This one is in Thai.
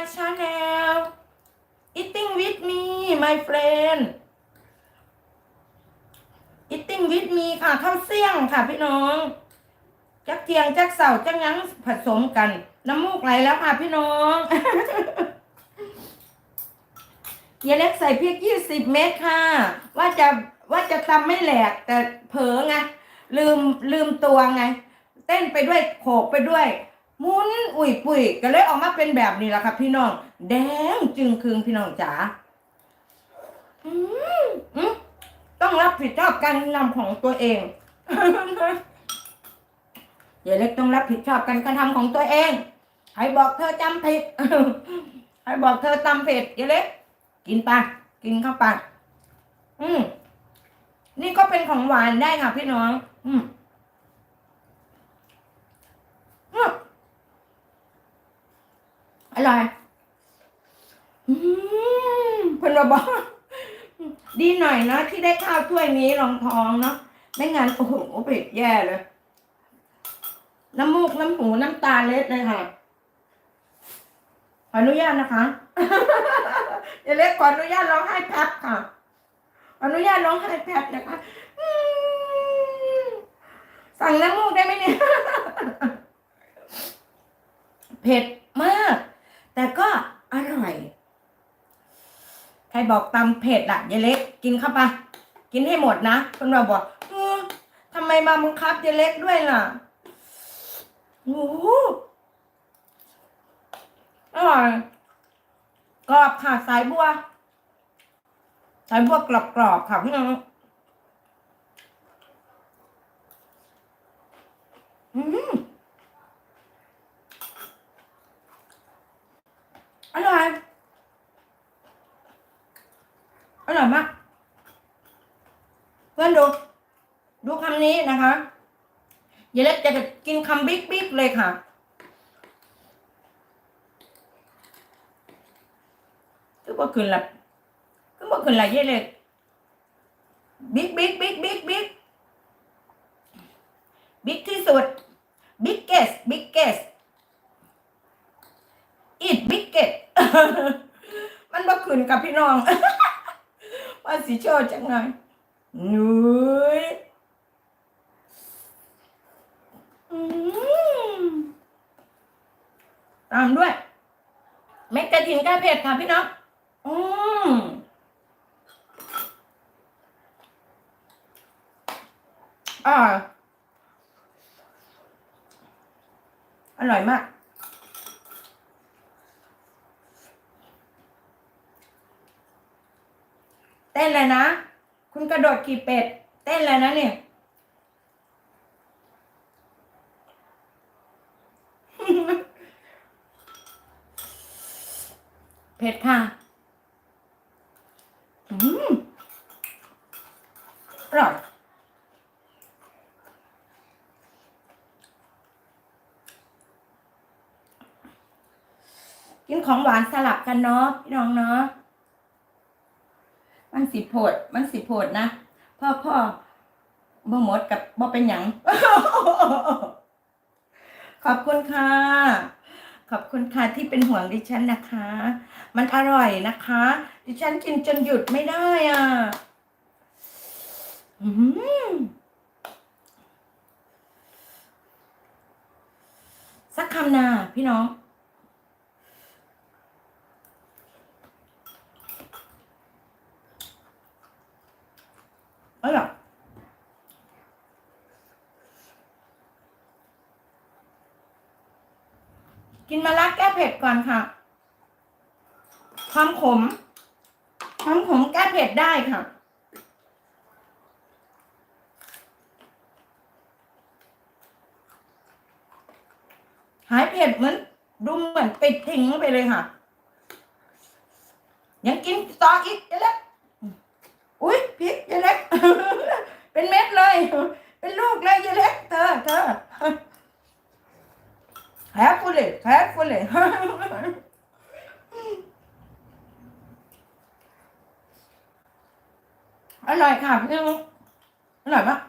my channel eating with me my friend eating with me ค่ะข้าวเสี่ยงค่ะพี่น้องจักเทียงจักเสาจักยังผสมกัน น้ำมูกไหลแล้วค่ะพี่น้องเยเล็กใส่พริกยี่สิบเม็ดค่ะ ว่าจะว่าจะตำไม่แหลกแต่เผลอไงลืมลืมตัวไง เต้นไปด้วยโขกไปด้วย หมุนอุ่ยปุ๋ยก็เลยออกมาเป็นแบบนี้แหละค่ะพี่น้อง แดงจึงคืงพี่น้องจ๋าอืมอืมต้องรับผิดชอบการนำของตัวเองเดี๋ยวเล็กต้องรับผิดชอบการกระทำของตัวเองใครบอกเธอจำผิดใครบอกเธอจำผิดเดี๋ยวเล็ก กินไปกินเข้าไปอืมนี่ก็เป็นของหวานได้ค่ะพี่น้อง อืมอืม อร่อยอืมเพิ่นบอกดีหน่อยนะที่ได้ข้าวถ้วยนี้รองท้องเนาะไม่งั้นโอ้โหเผ็ดแย่เลย น้ำมูกน้ำหูน้ำตาเล็ดเลยค่ะขออนุญาตนะคะเดี๋ยวเล็กขออนุญาตร้องไห้แป๊บค่ะขออนุญาตร้องไห้แป๊บนะคะอืมสั่งน้ำมูกได้ไหมเนี่ย เผ็ด อร่อย ใครบอกตำเผ็ดอะยายเล็ก กินเข้าไปกินให้หมดนะคนเราบอกอทำไมมาบังคับยายเล็กด้วยล่ะโอ้โหอร่อยกรอบค่ะสายบัว สายบัวกรอบๆค่ะพี่น้องอืม อร่อย อร่อยมาก เพื่อนดู ดูคำนี้นะคะอย่าเล็กจะกินคำบิ๊กบิ๊กเลยค่ะก็บ่ขึ้นละก็บ่ขึ้นละยายเล็กบิ๊กบิ๊กบิ๊กบิ๊กบิ๊กบิ๊กที่สุด biggest biggest it biggest มันบ่ขึ้น กับพี่น้อง ว่าสิโชว์จังไงนุ้ยตามด้วยเม็ดกระถินแก้เผ็ดค่ะพี่น้อง อืมอ่าอร่อยมาก เต้นเลยนะ คุณกระโดดกี่เป็ด เต้นเลยนะเนี่ยเผ็ดค่ะ อืมอร่อยกินของหวานสลับกันเนาะพี่น้องเนาะ มันสิโพด มันสิโพดนะพ่อพ่อบ่หมดกับบ่เป็นหยังขอบคุณค่ะ ขอบคุณค่ะที่เป็นห่วงดิฉันนะคะ มันอร่อยนะคะ ดิฉันกินจนหยุดไม่ได้อะอืมสักคำนาพี่น้อง อร่อย กินมะระแก้เผ็ดก่อนค่ะ ความขม ความขมแก้เผ็ดได้ค่ะหายเผ็ดเหมือนดูเหมือนติดทิ้งไปเลยค่ะ ยังกินต่ออีกเล้วอุ้ยพริกยายเล็กเป็นเม็ดเลย เป็นลูกเลยยายเล็กเธอเธอ แพ้ฟูเลยแพ้ฟูเลยอร่อยค่ะพี่น้องอร่อยมาก